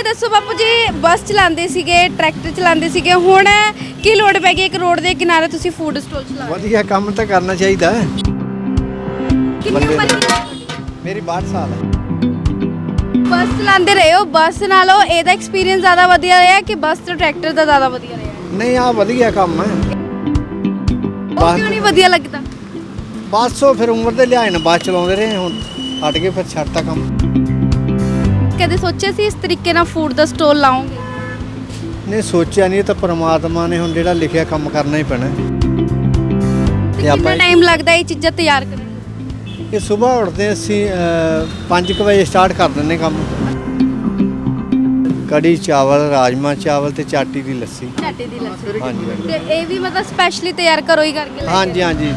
ਇਹ ਦੱਸੋ ਬਾਪੂ ਜੀ ਬੱਸ ਚਲਾਉਂਦੇ ਸੀਗੇ ਟਰੈਕਟਰ ਚਲਾਉਂਦੇ ਸੀਗੇ ਹੁਣ ਕੀ ਲੋੜ ਪੈ ਗਈ ਇੱਕ ਰੋਡ ਦੇ ਕਿਨਾਰੇ ਤੁਸੀਂ ਫੂਡ ਸਟਾਲ ਚਲਾ ਰਹੇ ਵਧੀਆ ਕੰਮ ਤਾਂ ਕਰਨਾ ਚਾਹੀਦਾ। ਹੈ ਹੋ ਕਿੰਨੀ ਉਮਰ। ਕਿੰਨੀ ਹੈ? ਮੇਰੀ 62 ਸਾਲ ਹੈ। ਬੱਸ ਚਲਾਉਂਦੇ ਰਹੇ ਹੋ ਬੱਸ ਨਾਲੋਂ ਇਹਦਾ ਐਕਸਪੀਰੀਅੰਸ ਜ਼ਿਆਦਾ ਵਧੀਆ ਰਿਹਾ ਕਿ ਬੱਸ ਤੇ ਟਰੈਕਟਰ ਦਾ ਜ਼ਿਆਦਾ ਵਧੀਆ ਰਿਹਾ? ਨਹੀਂ ਆ ਵਧੀਆ ਕੰਮ ਹੈ। ਉਹ ਕਿਉਂ ਨਹੀਂ ਵਧੀਆ ਲੱਗਦਾ? ਬਸ ਉਹ ਫਿਰ ਉਮਰ ਦੇ ਲਿਹਾਜ਼ ਨਾਲ ਬੱਸ ਚਲਾਉਂਦੇ ਰਹੇ ਹੁਣ ਹਟ ਕੇ ਫਿਰ ਛੱਡਤਾ ਕੰਮ। ਕਦੇ ਸੋਚਿਆ ਸੀ ਇਸ ਤਰੀਕੇ ਨਾਲ ਫੂਡ ਦਾ ਸਟਾਲ ਲਾਉਂਗੇ? ਨਹੀਂ ਸੋਚਿਆ ਨਹੀਂ ਇਹ ਤਾਂ ਪ੍ਰਮਾਤਮਾ ਨੇ ਹੁਣ ਜਿਹੜਾ ਲਿਖਿਆ ਕੰਮ ਕਰਨਾ ਹੀ ਪੈਣਾ। ਤੇ ਕਿੰਨਾ ਟਾਈਮ ਲੱਗਦਾ ਇਹ ਚੀਜ਼ਾਂ ਤਿਆਰ ਕਰਨ ਨੂੰ? ਇਹ ਸਵੇਰ ਉੱਠਦੇ ਅਸੀਂ 5 ਵਜੇ ਸਟਾਰਟ ਕਰ ਦਿੰਦੇ ਕੰਮ। ਕੜੀ ਚਾਵਲ ਰਾਜਮਾ ਚਾਵਲ ਤੇ ਚਾਟੀ ਦੀ ਲੱਸੀ। ਚਾਟੇ ਦੀ ਲੱਸੀ। ਹਾਂਜੀ। ਤੇ ਇਹ ਵੀ ਮਤਲਬ ਸਪੈਸ਼ਲੀ ਤਿਆਰ ਕਰੋ ਹੀ ਕਰਕੇ ਲੈ ਕੇ ਹਾਂਜੀ ਹਾਂਜੀ।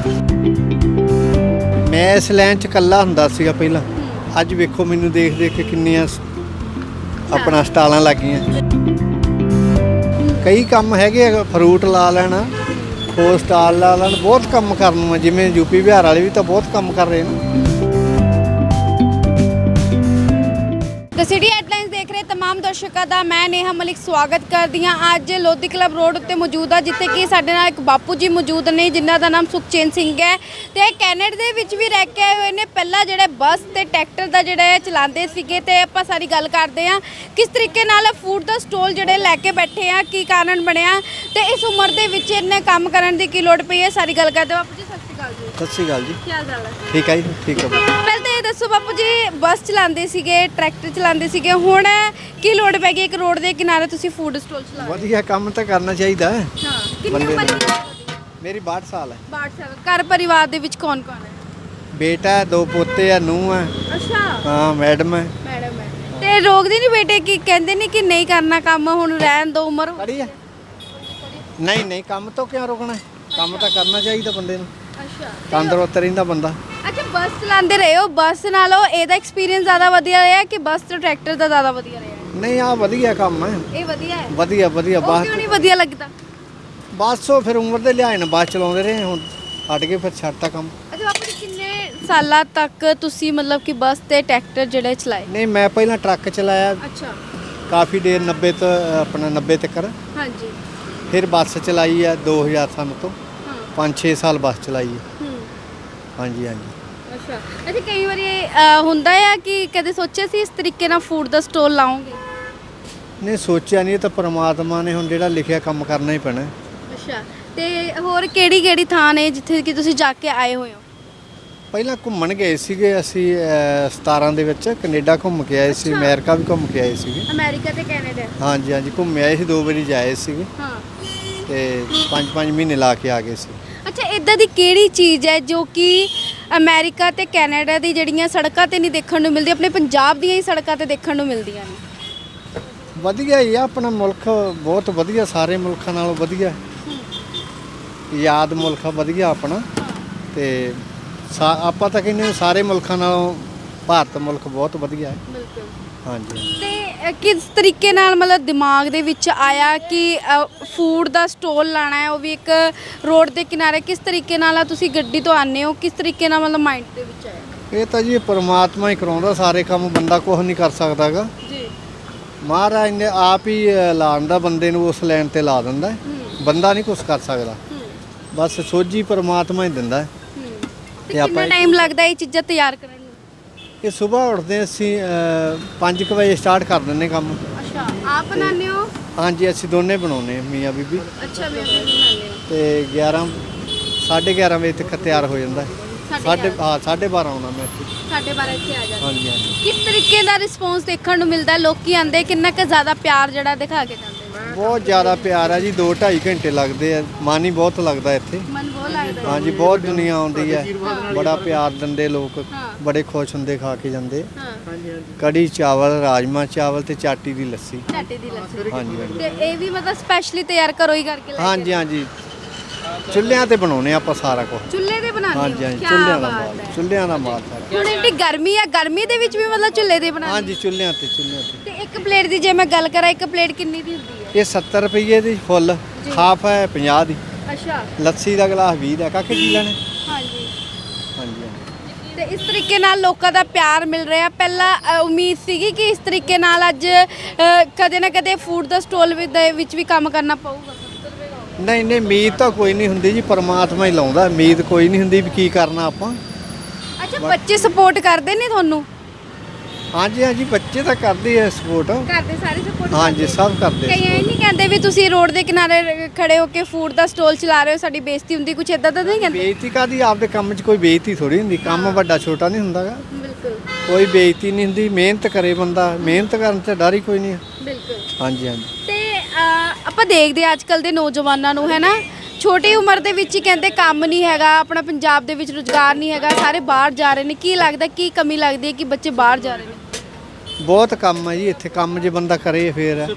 ਮੈਂ ਇਸ ਲਾਈਨ 'ਚ ਇਕੱਲਾ ਹੁੰਦਾ ਸੀਗਾ ਪਹਿਲਾਂ। ਅੱਜ ਵੇਖੋ ਮੈਨੂੰ ਦੇਖ ਦੇਖ ਕੇ ਕਿੰਨੀਆਂ ਆਪਣਾ ਸਟਾਲਾਂ ਲੱਗੀਆਂ। ਕਈ ਕੰਮ ਹੈਗੇ ਆ, ਫਰੂਟ ਲਾ ਲੈਣਾ ਹੋਰ ਸਟਾਲ ਲਾ ਲੈਣ ਬਹੁਤ ਕੰਮ ਕਰਨ ਨੂੰ ਆ, ਜਿਵੇਂ ਯੂਪੀ ਬਿਹਾਰ ਵਾਲੇ ਵੀ ਤਾਂ ਬਹੁਤ ਕੰਮ ਕਰ ਰਹੇ ਨੇ। ਰਹੇ तमाम ਦਰਸ਼ਕਾਂ ਦਾ ਮੈਂ ਨੇਹਾ ਮਲਿਕ ਸਵਾਗਤ ਕਰਦੀ ਹਾਂ ਅੱਜ ਲੋਧੀ ਕਲੱਬ ਰੋਡ ਉੱਤੇ ਮੌਜੂਦ ਆ ਜਿੱਥੇ ਕਿ ਸਾਡੇ ਨਾਲ ਇੱਕ ਬਾਪੂ ਜੀ ਮੌਜੂਦ ਨੇ ਜਿਨ੍ਹਾਂ ਦਾ ਨਾਮ ਸੁਖਚੈਨ ਸਿੰਘ ਹੈ ਤੇ ਕੈਨੇਡਾ ਦੇ ਵਿੱਚ ਵੀ ਰਹਿ ਕੇ ਆਏ ਹੋਏ ਨੇ ਪਹਿਲਾਂ ਜਿਹੜੇ ਬੱਸ ਤੇ ਟਰੈਕਟਰ ਦਾ ਜਿਹੜਾ ਹੈ ਚਲਾਉਂਦੇ ਸੀਗੇ ਤੇ ਆਪਾਂ ਸਾਰੀ ਗੱਲ ਕਰਦੇ ਹਾਂ ਕਿਸ ਤਰੀਕੇ ਨਾਲ ਫੂਡ ਦਾ ਸਟਾਲ ਜਿਹੜੇ ਲੈ ਕੇ ਬੈਠੇ ਆ ਕੀ ਕਾਰਨ ਬਣਿਆ ਤੇ ਇਸ ਉਮਰ ਦੇ ਵਿੱਚ ਇੰਨੇ ਕੰਮ ਕਰਨ ਦੀ ਕੀ ਲੋੜ ਪਈ ਹੈ ਸਾਰੀ ਗੱਲ ਕਰਦੇ ਹਾਂ। ਬਾਪੂ ਜੀ ਸਤਿ ਸ਼੍ਰੀ ਅਕਾਲ ਜੀ ਸਤਿ ਸ਼੍ਰੀ ਅਕਾਲ ਜੀ ਕੀ ਹਾਲ ਚਾਲ ਹੈ ਠੀਕ ਹੈ ਜੀ ਠੀਕ ਹੈ ਦੱਸੋ ਬਾਪੂ ਜੀ ਬੱਸ ਚਲਾਉਂਦੇ ਸੀਗੇ ਟਰੈਕਟਰ ਚਲਾਉਂਦੇ ਸੀਗੇ ਹੁਣ ਕੀ ਲੋੜ ਪੈ ਗਈ ਇੱਕ ਰੋਡ ਦੇ ਕਿਨਾਰੇ ਤੁਸੀਂ ਫੂਡ ਸਟਾਲ ਚਲਾ ਰਹੇ ਵਧੀਆ ਕੰਮ ਤਾਂ ਕਰਨਾ ਚਾਹੀਦਾ। ਹੈ ਹੋ ਹਾਂ ਕਿੰਨੀ ਬੰਦੇ ਉਮਰ ਹੈ? ਮੇਰੀ 62 ਸਾਲ ਹੈ। 62 ਸਾਲ। ਘਰ ਪਰਿਵਾਰ ਦੇ ਵਿੱਚ ਕੌਣ ਕੌਣ ਹੈ? ਬੇਟਾ ਹੈ ਦੋ ਪੋਤੇ ਆ ਨੂੰਹ ਹੈ। ਅੱਛਾ। ਹਾਂ ਮੈਡਮ ਹੈ। ਮੈਡਮ ਹੈ। ਤੇ ਰੋਕਦੇ ਨਹੀਂ ਬੇਟੇ ਕਿ ਕਹਿੰਦੇ ਨਹੀਂ ਕਿ ਨਹੀਂ ਕਰਨਾ ਕੰਮ ਹੁਣ ਰਹਿਣ ਦੋ ਉਮਰ ਹੋ- ਪੜੀ ਹੈ? ਨਹੀਂ ਨਹੀਂ ਕੰਮ ਤੋਂ ਕਿਉਂ ਰੁਕਣਾ ਹੈ? ਕੰਮ ਤਾਂ ਕਰਨਾ ਚਾਹੀਦਾ ਬੰਦੇ ਨੂੰ। ਅੱਛਾ। ਤੰਦਰੁਸਤ ਰਹਿੰਦਾ ਬੰਦਾ। ਅੱਛਾ ਬੱਸ ਚਲਾਉਂਦੇ ਰਹੇ ਹੋ ਬੱਸ ਨਾਲੋਂ ਇਹਦਾ ਐਕਸਪੀਰੀਅੰਸ ਜ਼ਿਆਦਾ ਵਧੀਆ ਰਿਹਾ ਕਿ ਬੱਸ ਤੇ ਟਰੈਕਟਰ ਦਾ ਜ਼ਿਆਦਾ ਵਧੀਆ ਰਿਹਾ? ਨਹੀਂ ਆ ਵਧੀਆ ਕੰਮ ਹੈ। ਇਹ ਵਧੀਆ ਹੈ? ਵਧੀਆ ਵਧੀਆ ਉਹ ਬਸ ਕਿਉਂ ਨਹੀਂ ਵਧੀਆ ਲੱਗਦਾ? ਬਸ ਉਹ ਫਿਰ ਉਮਰ ਦੇ ਲਿਹਾਜ਼ ਨਾਲ ਬੱਸ ਚਲਾਉਂਦੇ ਰਹੇ ਹੁਣ ਹਟ ਕੇ ਫਿਰ ਛੱਡਤਾ ਕੰਮ। ਅੱਛਾ ਬਾਪੂ ਜੀ ਕਿੰਨੇ ਸਾਲਾਂ ਤੱਕ ਤੁਸੀਂ ਮਤਲਬ ਕਿ ਬੱਸ ਤੇ ਟਰੈਕਟਰ ਜਿਹੜੇ ਚਲਾਏ? ਨਹੀਂ ਮੈਂ ਪਹਿਲਾਂ ਟਰੱਕ ਚਲਾਇਆ। ਅੱਛਾ। ਕਾਫੀ ਦੇਰ 90 ਤੋਂ ਆਪਣਾ 90 ਤੱਕ। ਹਾਂਜੀ। ਫਿਰ ਬੱਸ ਚਲਾਈ ਹੈ 2000 ਸਾਲ ਤੋਂ। ਹਾਂ। 5-6 ਸਾਲ ਬੱਸ ਚਲਾਈ ਹੈ। ਹੂੰ। ਹਾਂਜੀ ਹਾਂਜੀ। ਅੱਛਾ। ਅੱਛਾ ਕਈ ਵਾਰੀ ਅਹ, ਹੁੰਦਾ ਆ ਕਿ ਕਦੇ ਸੋਚਿਆ ਸੀ ਇਸ ਤਰੀਕੇ ਨਾਲ ਫੂਡ ਦਾ ਸਟਾਲ ਲਾਉਂਗੇ? ਨਹੀਂ ਸੋਚਿਆ ਨਹੀਂ ਇਹ ਤਾਂ ਪ੍ਰਮਾਤਮਾ ਨੇ ਹੁਣ ਜਿਹੜਾ ਲਿਖਿਆ ਕੰਮ ਕਰਨਾ ਹੀ ਪੈਣਾ। ਹੈ। ਅੱਛਾ ਤੇ ਹੋਰ ਕਿਹੜੀ ਕਿਹੜੀ ਥਾਂ ਨੇ ਜਿੱਥੇ ਕਿ ਤੁਸੀਂ ਜਾ ਕੇ ਆਏ ਹੋਏ ਹੋ? ਪਹਿਲਾਂ ਘੁੰਮਣ ਗਏ ਸੀਗੇ ਅਸੀਂ ਅ, 17 ਦੇ ਵਿੱਚ ਕੈਨੇਡਾ ਘੁੰਮ ਕੇ ਆਏ ਸੀ। ਅਮਰੀਕਾ ਵੀ ਘੁੰਮ ਕੇ ਆਏ ਸੀਗੇ। ਅਮਰੀਕਾ ਤੇ ਕੈਨੇਡਾ? ਹਾਂਜੀ ਹਾਂਜੀ ਘੁੰਮੇ ਆਏ ਸੀ ਦੋ ਵਾਰੀ ਜਾਏ ਸੀਗੇ। ਹਾਂ। ਤੇ 5-5 ਮਹੀਨੇ ਲਾ ਕੇ ਆ ਗਏ ਸੀ। ਅੱਛਾ ਇਦਾਂ ਦੀ ਕਿਹੜੀ ਚੀਜ਼ ਹੈ ਜੋ ਕਿ ਅਮਰੀਕਾ ਤੇ ਕੈਨੇਡਾ ਦੀ ਜਿਹੜੀਆਂ ਸੜਕਾਂ ਤੇ ਨਹੀਂ ਦੇਖਣ ਨੂੰ ਮਿਲਦੀ, ਆਪਣੇ ਪੰਜਾਬ ਦੀਆਂ ਹੀ ਸੜਕਾਂ ਤੇ ਦੇਖਣ ਨੂੰ ਮਿਲਦੀਆਂ ਨੇ। ਵਧੀਆ ਹੀ ਆ, ਆਪਣਾ ਮੁਲਕ ਬਹੁਤ ਵਧੀਆ, ਸਾਰੇ ਮੁਲਕਾਂ ਨਾਲੋਂ ਵਧੀਆ। ਯਾਦ ਮੁਲਕ ਆ, ਵਧੀਆ ਆਪਣਾ। ਤੇ ਸਾ- ਆਪਾਂ ਤਾਂ ਕਹਿੰਦੇ ਹਾਂ ਸਾਰੇ ਮੁਲਕਾਂ ਨਾਲੋਂ ਭਾਰਤ ਮੁਲਕ ਬਹੁਤ ਵਧੀਆ ਹੈ। ਬਿਲਕੁਲ। ਹਾਂਜੀ ਤੇ ਅ, ਕਿਸ ਤਰੀਕੇ ਨਾਲ ਮਤਲਬ ਦਿਮਾਗ ਦੇ ਵਿੱਚ ਆਇਆ ਕਿ ਫੂਡ ਦਾ ਸਟਾਲ ਲਾਣਾ ਹੈ ਉਹ ਵੀ ਇੱਕ ਰੋਡ ਦੇ ਕਿਨਾਰੇ ਕਿਸ ਤਰੀਕੇ ਨਾਲ ਆ ਤੁਸੀਂ ਗੱਡੀ ਤੋਂ ਆਨੇ ਹੋ ਕਿਸ ਤਰੀਕੇ ਨਾਲ ਮਤਲਬ ਮਾਈਂਡ ਦੇ ਵਿੱਚ ਆਇਆ? ਇਹ ਤਾਂ ਜੀ ਪਰਮਾਤਮਾ ਹੀ ਕਰਾਉਂਦਾ ਸਾਰੇ ਕੰਮ ਬੰਦਾ ਕੁਝ ਨਹੀਂ ਕਰ ਸਕਦਾਗਾ ਜੀ। ਮਹਾਰਾਜ ਨੇ ਆਪ ਹੀ ਅ, ਬੰਦੇ ਨੂੰ ਉਸ ਲਾਈਨ ਤੇ ਲਾ ਦਿੰਦਾ ਹੈ। ਬੰਦਾ ਨਹੀਂ ਕੁਝ ਕਰ ਸਕਦਾ। ਬਸ ਸੋਝੀ ਪਰਮਾਤਮਾ ਹੀ ਦਿੰਦਾ ਹੈ। ਤੇ ਤੇ ਆਪਾਂ ਕਿੰਨਾ ਟਾਈਮ ਲੱਗਦਾ ਇਹ ਚੀਜ਼ਾਂ ਤਿਆਰ ਕਰਨ ਇਹ ਸਵੇਰ ਉੱਠਦੇ ਅਸੀਂ 5 ਵਜੇ ਸਟਾਰਟ ਕਰ ਦਿੰਦੇ ਕੰਮ। ਅੱਛਾ ਆਪ ਬਣਾਉਂਦੇ ਹੋ? ਹਾਂਜੀ ਅਸੀਂ ਦੋਨੇ ਬਣਾਉਨੇ ਮੀਆਂ ਬੀਬੀ। ਅੱਛਾ ਮੈਂ ਵੀ ਬਣਾਉਂਦੇ ਹੋ। ਤੇ 11 11:30 ਵਜੇ ਤੱਕ ਤਿਆਰ ਹੋ ਜਾਂਦਾ। ਹੈ। ਗਿਆਰਾਂ। ਹਾਂ 12:30 ਆਉਣਾ ਮੈਂ ਇੱਥੇ। ਸਾਡੇ ਬਾਰੇ ਇੱਥੇ ਆ ਜਾਂਦੇ। ਹਾਂਜੀ ਹਾਂਜੀ। ਕਿਸ ਤਰੀਕੇ ਦਾ ਰਿਸਪੌਂਸ ਦੇਖਣ ਨੂੰ ਮਿਲਦਾ? ਲੋਕੀ ਆਂਦੇ ਕਿੰਨਾ ਕੁ ਜ਼ਿਆਦਾ ਪਿਆਰ ਜਿਹੜਾ ਦਿਖਾ ਕੇ ਜਾਂਦੇ ਬਹੁਤ ਜ਼ਿਆਦਾ ਪਿਆਰ ਹੈ ਜੀ 2 2.5 ਘੰਟੇ ਲੱਗਦੇ ਆ। ਮਨ ਹੀ ਬਹੁਤ ਲੱਗਦਾ ਇੱਥੇ। ਮਨ ਬਹੁਤ ਲੱਗਦਾ ਹਾਂਜੀ ਬਹੁਤ ਦੁਨੀਆ ਆਉਂਦੀ ਹੈ। ਬੜਾ ਪਿਆਰ ਦਿੰਦੇ ਲੋਕ। ਬੜੇ ਖੁਸ਼ ਹੁੰਦੇ ਖਾ ਕੇ ਜਾਂਦੇ। ਕੜੀ ਚਾਵਲ ਰਾਜਮਾ ਚਾਵਲ ਤੇ ਚਾਟੀ ਦੀ ਲੱਸੀ। ਚਾਟੇ ਦੀ ਲੱਸੀ। ਹਾਂਜੀ ਹਾਂਜੀ। ਤੇ ਇਹ ਵੀ ਮਤਲਬ ਸਪੈਸ਼ਲੀ ਤਿਆਰ ਕਰੋ ਹੀ ਕਰਕੇ ਲੈ ਕੇ ਹਾਂਜੀ ਹਾਂਜੀ। ਚੁੱਲ੍ਹਿਆਂ ਤੇ ਬਣਾਉਨੇ ਆਪਾਂ ਸਾਰਾ ਕੁਝ ਚੁੱਲ੍ਹੇ ਤੇ ਬਣਾਉਂਦੇ ਹੋ? ਹਾਂਜੀ ਚੁੱਲ੍ਹਿਆਂ ਦਾ ਮਾਲ। ਹੈ। ਚੁੱਲ੍ਹਿਆਂ ਦਾ ਮਾਲ ਸਾਰਾ। ਹੁਣ ਇੰਨੀ ਗਰਮੀ ਆ ਗਰਮੀ ਦੇ ਵਿੱਚ ਵੀ ਮਤਲਬ ਚੁੱਲ੍ਹੇ ਤੇ ਬਣਾਉਂਦੇ ਹਾਂਜੀ ਚੁੱਲ੍ਹਿਆਂ ਤੇ ਚੁੱਲ੍ਹਿਆਂ ਤੇ। ਤੇ ਇੱਕ ਪਲੇਟ ਦੀ ਜੇ ਮੈਂ ਗੱਲ ਕਰਾਂ ਇੱਕ ਪਲੇਟ ਕਿੰਨੀ ਦੀ ਹੁੰਦੀ ਹੈ? ਇਹ 70 ਰੁਪਏ ਦੀ ਫੁੱਲ। ਹਾਫ ਹੈ 50 ਦੀ। ਅੱਛਾ। ਲੱਸੀ ਦਾ ਗਲਾਸ 20 ਦਾ ਕਾਕੇ ਕੀ ਲੈਣੇ? ਹਾਂਜੀ। ਹਾਂਜੀ ਤੇ ਇਸ ਤਰੀਕੇ ਨਾਲ ਲੋਕਾਂ ਦਾ ਪਿਆਰ ਮਿਲ ਰਿਹਾ। ਪਹਿਲਾਂ ਅ, ਉਮੀਦ ਸੀਗੀ ਕਿ ਇਸ ਤਰੀਕੇ ਨਾਲ ਅੱਜ ਅ, ਕਦੇ ਨਾ ਕਦੇ ਫੂਡ ਦਾ ਸਟਾਲ ਦੇ ਵਿੱਚ ਵੀ ਕੰਮ ਕਰਨਾ ਪਊਗਾ। ਨਹੀਂ ਨਹੀਂ ਉਮੀਦ ਤਾਂ ਕੋਈ ਨਹੀਂ ਹੁੰਦੀ ਜੀ ਪਰਮਾਤਮਾ ਹੀ ਲਾਉਂਦਾ। ਉਮੀਦ ਕੋਈ ਨਹੀਂ ਹੁੰਦੀ ਵੀ ਕੀ ਕਰਨਾ ਆਪਾਂ। ਅੱਛਾ ਬੱਚੇ ਸਪੋਰਟ ਕਰਦੇ ਨੇ ਤੁਹਾਨੂੰ? ਹਾਂਜੀ ਹਾਂਜੀ ਬੱਚੇ ਤਾਂ ਕਰਦੇ ਆ ਸਪੋਰਟ ਕਰਦੇ ਸਾਰੇ ਸਪੋਰਟ ਹਾਂਜੀ ਸਭ ਕਰਦੇ ਕਈ ਇਹ ਨਹੀਂ ਕਹਿੰਦੇ ਵੀ ਤੁਸੀਂ ਰੋਡ ਦੇ ਕਿਨਾਰੇ ਖੜੇ ਹੋ ਕੇ ਫੂਡ ਦਾ ਸਟਾਲ ਚਲਾ ਰਹੇ ਹੋ ਸਾਡੀ ਬੇਇੱਜ਼ਤੀ ਹੁੰਦੀ ਕੁਛ ਇਦਾਂ ਤਾਂ ਨਹੀਂ ਕਹਿੰਦੇ? ਬੇਇੱਜ਼ਤੀ ਕਾਦੀ ਆਪਦੇ ਕੰਮ 'ਚ ਕੋਈ ਬੇਇੱਜ਼ਤੀ ਥੋੜੀ ਹੁੰਦੀ ਕੰਮ ਵੱਡਾ ਛੋਟਾ ਨਹੀਂ ਹੁੰਦਾਗਾ ਬਿਲਕੁਲ। ਕੋਈ ਬੇਇੱਜ਼ਤੀ ਨਹੀਂ ਹੁੰਦੀ ਮਿਹਨਤ ਕਰੇ ਬੰਦਾ ਮਿਹਨਤ ਕਰਨ 'ਚ ਡਰ ਹੀ ਕੋਈ ਨਹੀਂ। ਬਿਲਕੁਲ। ਹਾਂਜੀ ਹਾਂਜੀ। ਤੇ ਆਪਾਂ ਦੇਖਦੇ ਹਾਂ ਅੱਜ ਕੱਲ ਦੇ ਨੌਜਵਾਨਾਂ ਨੂੰ ਹੈ ਨਾ? ਛੋਟੀ ਉਮਰ ਦੇ ਵਿੱਚ ਹੀ ਕਹਿੰਦੇ ਕੰਮ ਨਹੀਂ ਹੈਗਾ ਆਪਣਾ ਪੰਜਾਬ ਦੇ ਵਿੱਚ ਰੁਜ਼ਗਾਰ ਨਹੀਂ ਹੈਗਾ ਸਾਰੇ ਬਾਹਰ ਜਾ ਰਹੇ ਨੇ। ਕੀ ਲੱਗਦਾ ਕੀ ਕਮੀ ਲੱਗਦੀ ਹੈ ਕਿ ਬੱਚੇ ਬਾਹਰ ਜਾ ਰਹੇ ਨੇ? ਬਹੁਤ ਕੰਮ ਹੈ ਜੀ ਇੱਥੇ ਕੰਮ ਜੇ ਬੰਦਾ ਕਰੇ ਫੇਰ। ਹੈ।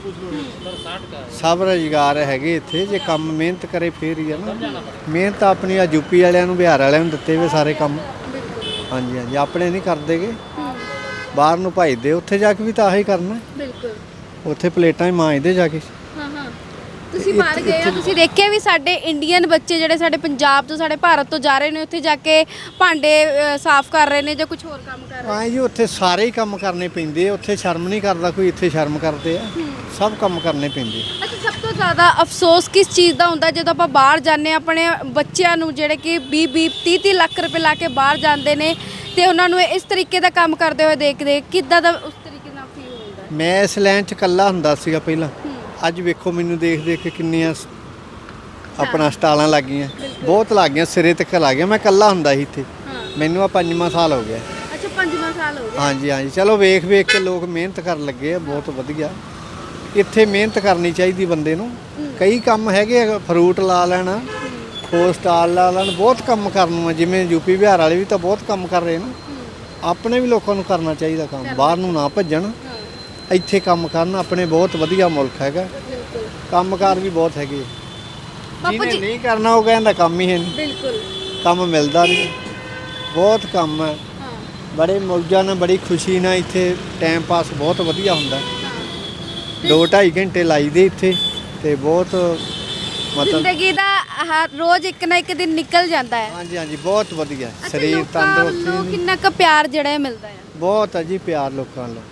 ਸਭ ਰੁਜ਼ਗਾਰ ਹੈਗੇ ਇੱਥੇ ਜੇ ਕੰਮ ਮਿਹਨਤ ਕਰੇ ਫੇਰ ਹੀ ਹੈ ਨਾ। ਮਿਹਨਤ ਆਪਣੀ ਆ ਯੂਪੀ ਵਾਲਿਆਂ ਨੂੰ ਬਿਹਾਰ ਵਾਲਿਆਂ ਨੂੰ ਦਿੱਤੇ ਵੇ ਸਾਰੇ ਕੰਮ। ਹਾਂਜੀ ਹਾਂਜੀ ਆਪਣੇ ਨਹੀਂ ਕਰਦੇਗੇ। ਬਾਹਰ ਨੂੰ ਭਜਦੇ ਉੱਥੇ ਜਾ ਕੇ ਵੀ ਤਾਂ ਆਹੀ ਕਰਨਾ। ਬਿਲਕੁਲ। ਉੱਥੇ ਪਲੇਟਾਂ ਹੀ ਮਾਂਜਦੇ ਜਾ ਕੇ। ਤੁਸੀਂ ਬਾਹਰ ਗਏ ਹੋ ਤੁਸੀਂ ਦੇਖਿਆ ਵੀ ਸਾਡੇ ਇੰਡੀਅਨ ਬੱਚੇ ਜਿਹੜੇ ਸਾਡੇ ਪੰਜਾਬ ਤੋਂ ਸਾਡੇ ਭਾਰਤ ਤੋਂ ਜਾ ਰਹੇ ਨੇ ਉੱਥੇ ਜਾ ਕੇ ਭਾਂਡੇ ਅ, ਸਾਫ਼ ਕਰ ਰਹੇ ਨੇ ਜਾਂ ਕੁਝ ਹੋਰ ਕੰਮ ਕਰ ਰਹੇ ਆਏ ਜੀ ਉੱਥੇ ਸਾਰੇ ਹੀ ਕੰਮ ਕਰਨੇ ਪੈਂਦੇ ਆ। ਉੱਥੇ ਸ਼ਰਮ ਨਹੀਂ ਕਰਦਾ ਕੋਈ ਇੱਥੇ ਸ਼ਰਮ ਕਰਦੇ ਆ। ਸਭ ਕੰਮ ਕਰਨੇ ਪੈਂਦੇ ਅੱਛਾ ਸਭ ਤੋਂ ਜ਼ਿਆਦਾ ਅਫਸੋਸ ਕਿਸ ਚੀਜ਼ ਦਾ ਹੁੰਦਾ ਜਦੋਂ ਆਪਾਂ ਬਾਹਰ ਜਾਂਦੇ ਹਾਂ ਆਪਣੇ ਬੱਚਿਆਂ ਨੂੰ ਜਿਹੜੇ ਕਿ 20 20 30 30 ਲੱਖ ਰੁਪਏ ਲਾ ਕੇ ਬਾਹਰ ਜਾਂਦੇ ਨੇ ਤੇ ਉਹਨਾਂ ਨੂੰ ਇਸ ਤਰੀਕੇ ਦਾ ਕੰਮ ਕਰਦੇ ਹੋਏ ਦੇਖਦੇ ਕਿੱਦਾਂ ਦਾ ਉਸ ਤਰੀਕੇ ਨਾਲ ਫੀਲ ਹੁੰਦਾ? ਮੈਂ ਇਸ ਲਾਈਨ 'ਚ ਇਕੱਲਾ ਹੁੰਦਾ ਸੀਗਾ ਪਹਿਲਾਂ। ਅੱਜ ਵੇਖੋ ਮੈਨੂੰ ਦੇਖ ਦੇਖ ਕੇ ਕਿੰਨੀਆਂ ਸ- ਆਪਣਾ ਸਟਾਲਾਂ ਲੱਗ ਗਈਆਂ ਬਹੁਤ ਲੱਗ ਗਈਆਂ ਸਿਰੇ ਤੱਕ ਲੱਗ ਗਿਆ ਮੈਂ ਇਕੱਲਾ ਹੁੰਦਾ ਸੀ ਇੱਥੇ। ਹਾਂ। ਮੈਨੂੰ ਆ ਪੰਜਵਾਂ ਸਾਲ ਹੋ ਗਿਆ। ਅੱਛਾ ਪੰਜਵਾਂ ਸਾਲ ਹੋ ਗਿਆ। ਹਾਂਜੀ ਹਾਂਜੀ। ਚਲੋ ਵੇਖ ਵੇਖ ਕੇ ਲੋਕ ਮਿਹਨਤ ਕਰਨ ਲੱਗੇ ਆ। ਬਹੁਤ ਵਧੀਆ। ਇੱਥੇ ਮਿਹਨਤ ਕਰਨੀ ਚਾਹੀਦੀ ਬੰਦੇ ਨੂੰ। ਕਈ ਕੰਮ ਹੈਗੇ ਆ, ਫਰੂਟ ਲਾ ਲੈਣਾ ਹੋਰ ਸਟਾਲ ਲਾ ਲੈਣ। ਬਹੁਤ ਕੰਮ ਕਰਨ ਨੂੰ ਆ। ਜਿਵੇਂ ਯੂਪੀ ਬਿਹਾਰ ਵਾਲੇ ਵੀ ਤਾਂ ਬਹੁਤ ਕੰਮ ਕਰ ਰਹੇ ਨੇ। ਆਪਣੇ ਵੀ ਲੋਕਾਂ ਨੂੰ ਕਰਨਾ ਚਾਹੀਦਾ ਕੰਮ। ਬਾਹਰ ਨੂੰ ਨਾ ਭੱਜਣ। ਇੱਥੇ ਕੰਮ ਕਰਨ ਆਪਣੇ ਬਹੁਤ ਵਧੀਆ ਮੁਲਕ ਹੈਗਾ। ਕੰਮਕਾਰ ਵੀ ਬਹੁਤ ਹੈਗੇ। ਬਾਪੂ ਜਿਹਨੇ ਜੀ ਨਹੀਂ ਕਰਨਾ ਉਹ ਕਹਿੰਦਾ ਕੰਮ ਹੀ ਹੈ ਨਹੀਂ। ਬਿਲਕੁਲ। ਕੰਮ ਮਿਲਦਾ ਨਹੀਂ। ਬਹੁਤ ਕੰਮ ਹੈ। ਹਾਂ। ਬੜੇ ਮੌਜਾਂ ਨਾਲ ਬੜੀ ਖੁਸ਼ੀ ਨਾਲ ਇੱਥੇ ਟਾਈਮ ਪਾਸ ਬਹੁਤ ਵਧੀਆ ਹੁੰਦਾ। ਹਾਂ। ਦੋ ਢਾਈ ਘੰਟੇ ਲਾਈਦੇ ਇੱਥੇ ਤੇ ਬਹੁਤ ਮਤਲਬ ਜ਼ਿੰਦਗੀ ਦਾ ਆਹ ਰੋਜ਼ ਇੱਕ ਨਾ ਇੱਕ ਦਿਨ ਨਿਕਲ ਜਾਂਦਾ ਹੈ। ਹਾਂਜੀ ਹਾਂਜੀ ਬਹੁਤ ਵਧੀਆ। ਅੱਛਾ, ਸਰੀਰ ਲੋਕਾਂ ਤੰਦਰੁਸਤੀ ਵੱਲੋਂ ਕਿੰਨਾ ਕੁ ਪਿਆਰ ਜਿਹੜਾ ਹੈ ਮਿਲਦਾ ਹੈ। ਬਹੁਤ ਹੈ ਜੀ ਪਿਆਰ ਲੋਕਾਂ ਨਾਲ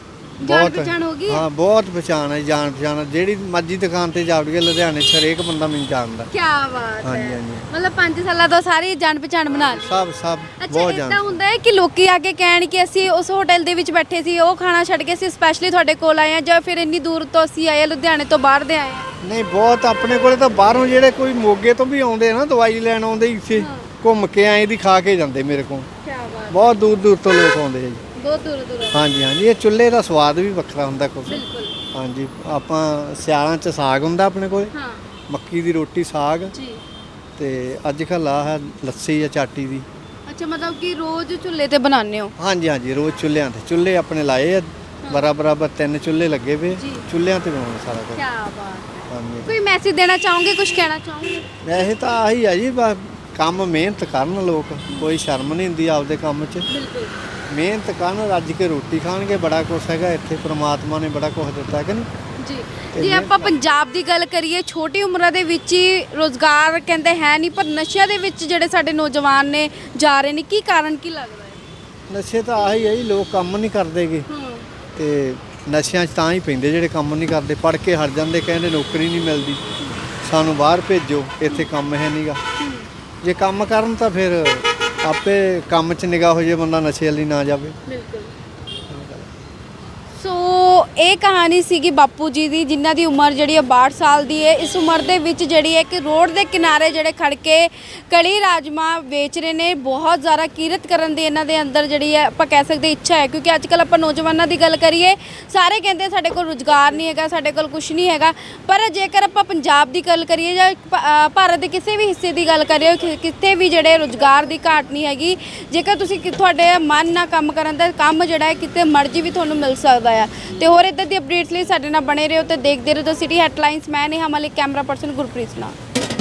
ਜਾਣ ਪਛਾਣ ਹੋ ਗਈ? ਹੈ? ਬਹੁਤ ਪਛਾਣ ਹੈ ਜਾਣ ਪਛਾਣ ਹੈ। ਜਿਹੜੀ ਮਰਜ਼ੀ ਦੁਕਾਨ ਤੇ ਜਾਵੜੀਏ ਲੁਧਿਆਣੇ 'ਚ ਹਰੇਕ ਬੰਦਾ ਮੈਨੂੰ ਜਾਣਦਾ। ਕੀ ਬਾਤ ਹਾਂਜੀ, ਹੈ। ਹਾਂਜੀ। ਮਤਲਬ 5 ਸਾਲਾਂ ਤੋਂ ਸਾਰੀ ਜਾਣ ਪਛਾਣ ਬਣਾ ਲਈ। ਸਭ ਸਭ ਅੱਛਾ ਬਹੁਤ ਇਦਾਂ ਜਾਣ ਹੁੰਦਾ ਹੈ ਕਿ ਲੋਕੀ ਆ ਕੇ ਕਹਿਣ ਕਿ ਅਸੀਂ ਉਸ ਹੋਟਲ ਦੇ ਵਿੱਚ ਬੈਠੇ ਸੀ ਉਹ ਖਾਣਾ ਛੱਡ ਕੇ ਅਸੀਂ ਸਪੈਸ਼ਲੀ ਤੁਹਾਡੇ ਕੋਲ ਆਏ ਆ ਜਾਂ ਫਿਰ ਇੰਨੀ ਦੂਰ ਤੋਂ ਅਸੀਂ ਆਏ ਲੁਧਿਆਣੇ ਤੋਂ ਬਾਹਰ ਦੇ ਆਏ ਨਹੀਂ ਬਹੁਤ ਆਪਣੇ ਕੋਲੇ ਤਾਂ ਬਾਹਰੋਂ ਜਿਹੜੇ ਕੋਈ ਮੋਗੇ ਤੋਂ ਵੀ ਆਉਂਦੇ ਆ ਨਾ ਦਵਾਈ ਲੈਣ ਆਉਂਦੇ ਇੱਥੇ ਘੁੰਮ ਕੇ ਆਏ ਦੀ ਖਾ ਕੇ ਜਾਂਦੇ ਮੇਰੇ ਕੋਲ। ਕੀ ਬਾਤ ਬਹੁਤ ਦੂਰ ਦੂਰ ਤੋਂ ਲੋਕ ਆਉਂਦੇ ਆ ਜੀ। ਬਹੁਤ ਦੂਰ ਦੂਰ ਹਾਂਜੀ ਹਾਂਜੀ। ਇਹ ਚੁੱਲ੍ਹੇ ਦਾ ਸਵਾਦ ਵੀ ਵੱਖਰਾ ਹੁੰਦਾ ਕੁਝ ਬਿਲਕੁਲ। ਹਾਂਜੀ ਆਪਾਂ ਸਿਆਲਾਂ 'ਚ ਸਾਗ ਹੁੰਦਾ ਆਪਣੇ ਕੋਲੇ। ਹਾਂ। ਮੱਕੀ ਦੀ ਰੋਟੀ ਸਾਗ। ਜੀ। ਤੇ ਅੱਜ ਕੱਲ੍ਹ ਆਹ ਹੈ ਲੱਸੀ ਆ ਚਾਟੀ ਦੀ। ਅੱਛਾ ਮਤਲਬ ਕਿ ਰੋਜ਼ ਚੁੱਲ੍ਹੇ ਤੇ ਬਣਾਉਂਦੇ ਹੋ? ਹਾਂਜੀ ਹਾਂਜੀ ਰੋਜ਼ ਚੁੱਲ੍ਹਿਆਂ ਤੇ। ਚੁੱਲ੍ਹੇ ਆਪਣੇ ਲਾਏ ਆ। ਬਰਾਬਰ ਬਰਾਬਰ ਤਿੰਨ ਚੁੱਲ੍ਹੇ ਲੱਗੇ ਵੇ ਜੀ। ਚੁੱਲ੍ਹਿਆਂ ਤੇ ਬਣਾਉਣਾ ਸਾਰਾ ਕੁਝ। ਕੀ ਬਾਤ ਹਾਂਜੀ। ਕੋਈ ਮੈਸੇਜ ਦੇਣਾ ਚਾਹੋਗੇ ਕੁਝ ਕਹਿਣਾ ਚਾਹੋਗੇ? ਵੈਸੇ ਤਾਂ ਆਹੀ ਆ ਜੀ ਬਸ ਕੰਮ ਮਿਹਨਤ ਕਰਨ ਲੋਕ ਕੋਈ ਸ਼ਰਮ ਨਹੀਂ ਹੁੰਦੀ ਆਪਦੇ ਕੰਮ 'ਚ। ਬਿਲਕੁਲ। ਮਿਹਨਤ ਕਰਨ ਰੱਜ ਕੇ ਰੋਟੀ ਖਾਣਗੇ ਬੜਾ ਕੁਛ ਹੈਗਾ ਇੱਥੇ ਪ੍ਰਮਾਤਮਾ ਨੇ ਬੜਾ ਕੁਛ ਦਿੱਤਾ ਕਿ ਨਹੀਂ? ਜੀ। ਜੇ ਆਪਾਂ ਪੰਜਾਬ ਦੀ ਗੱਲ ਕਰੀਏ ਛੋਟੀ ਉਮਰਾਂ ਦੇ ਵਿੱਚ ਹੀ ਰੋਜ਼ਗਾਰ ਕਹਿੰਦੇ ਹੈ ਨਹੀਂ ਪਰ ਨਸ਼ਿਆਂ ਦੇ ਵਿੱਚ ਜਿਹੜੇ ਸਾਡੇ ਨੌਜਵਾਨ ਨੇ ਜਾ ਰਹੇ ਨੇ ਕੀ ਕਾਰਨ ਕੀ ਲੱਗਦਾ ਹੈ? ਨਸ਼ੇ ਤਾਂ ਆਹੀ ਹੈ ਜੀ ਲੋਕ ਕੰਮ ਨਹੀਂ ਕਰਦੇਗੇ ਤੇ ਨਸ਼ਿਆਂ 'ਚ ਤਾਂ ਹੀ ਪੈਂਦੇ ਜਿਹੜੇ ਕੰਮ ਨਹੀਂ ਕਰਦੇ। ਪੜ੍ਹ ਕੇ ਹਟ ਜਾਂਦੇ ਕਹਿੰਦੇ ਨੌਕਰੀ ਨਹੀਂ ਮਿਲਦੀ। ਸਾਨੂੰ ਬਾਹਰ ਭੇਜੋ ਇੱਥੇ ਕੰਮ ਹੈ ਨਹੀਂਗਾ ਜੇ ਕੰਮ ਕਰਨ ਤਾਂ ਫਿਰ ਆਪੇ ਕੰਮ 'ਚ ਨਿਗਾਹ ਹੋ ਜੇ, ਬੰਦਾ ਨਸ਼ੇ ਵਾਲੀ ਨਾ ਜਾਵੇ। ਬਿਲਕੁਲ। ਇਹ ਕਹਾਣੀ ਸੀਗੀ ਬਾਪੂ ਜੀ ਦੀ, ਜਿਨ੍ਹਾਂ ਦੀ ਉਮਰ ਜਿਹੜੀ ਹੈ 62 ਸਾਲ ਦੀ ਹੈ ਇਸ ਉਮਰ ਦੇ ਵਿੱਚ ਜਿਹੜੀ ਹੈ ਕਿ ਰੋਡ ਦੇ ਕਿਨਾਰੇ ਜਿਹੜੇ ਖੜ ਕੇ ਕਲੀ ਰਾਜਮਾ ਵੇਚ ਰਹੇ ਨੇ, ਬਹੁਤ ਜ਼ਿਆਦਾ ਕੀਰਤ ਕਰਨ ਦੀ ਇਹਨਾਂ ਦੇ ਅੰਦਰ ਜਿਹੜੀ ਹੈ, ਆਪਾਂ ਕਹਿ ਸਕਦੇ ਇੱਛਾ ਹੈ। ਕਿਉਂਕਿ ਅੱਜ ਕੱਲ ਆਪਾਂ ਨੌਜਵਾਨਾਂ ਦੀ ਗੱਲ ਕਰੀਏ, ਸਾਰੇ ਕਹਿੰਦੇ ਸਾਡੇ ਕੋਲ ਰੁਜ਼ਗਾਰ ਨਹੀਂ ਹੈਗਾ, ਸਾਡੇ ਕੋਲ ਕੁਝ ਨਹੀਂ ਹੈਗਾ। ਪਰ ਜੇਕਰ ਆਪਾਂ ਪੰਜਾਬ ਦੀ ਗੱਲ ਕਰੀਏ ਜਾਂ ਭਾਰਤ ਦੇ ਕਿਸੇ ਵੀ ਹਿੱਸੇ ਦੀ ਗੱਲ ਕਰੀਏ ਕਿਤੇ ਵੀ ਜਿਹੜੇ ਰੁਜ਼ਗਾਰ ਦੀ ਘਾਟ ਨਹੀਂ ਹੈਗੀ। ਜੇਕਰ ਤੁਸੀਂ ਤੁਹਾਡੇ ਮਨ ਨਾਲ ਕੰਮ ਕਰਨ ਦਾ ਕੰਮ ਜਿਹੜਾ ਹੈ, ਕਿਤੇ ਮਰਜ਼ੀ ਵੀ ਤੁਹਾਨੂੰ ਮਿਲ ਸਕਦਾ ਆ। ਤੇ ਹੋਰ ਇਦਾਂ ਦੀ ਅਪਡੇਟਸ ਲਈ ਸਾਡੇ ਨਾਲ ਬਣੇ ਰਹੋ ਤੇ ਦੇਖਦੇ ਰਹੋ ਦ ਸਿਟੀ ਹੈਡਲਾਈਨਸ ਮੈਂ ਨੇਹਾ ਮਲਿਕ, ਕੈਮਰਾ ਪਰਸਨ ਗੁਰਪ੍ਰੀਤ ਨਾਲ।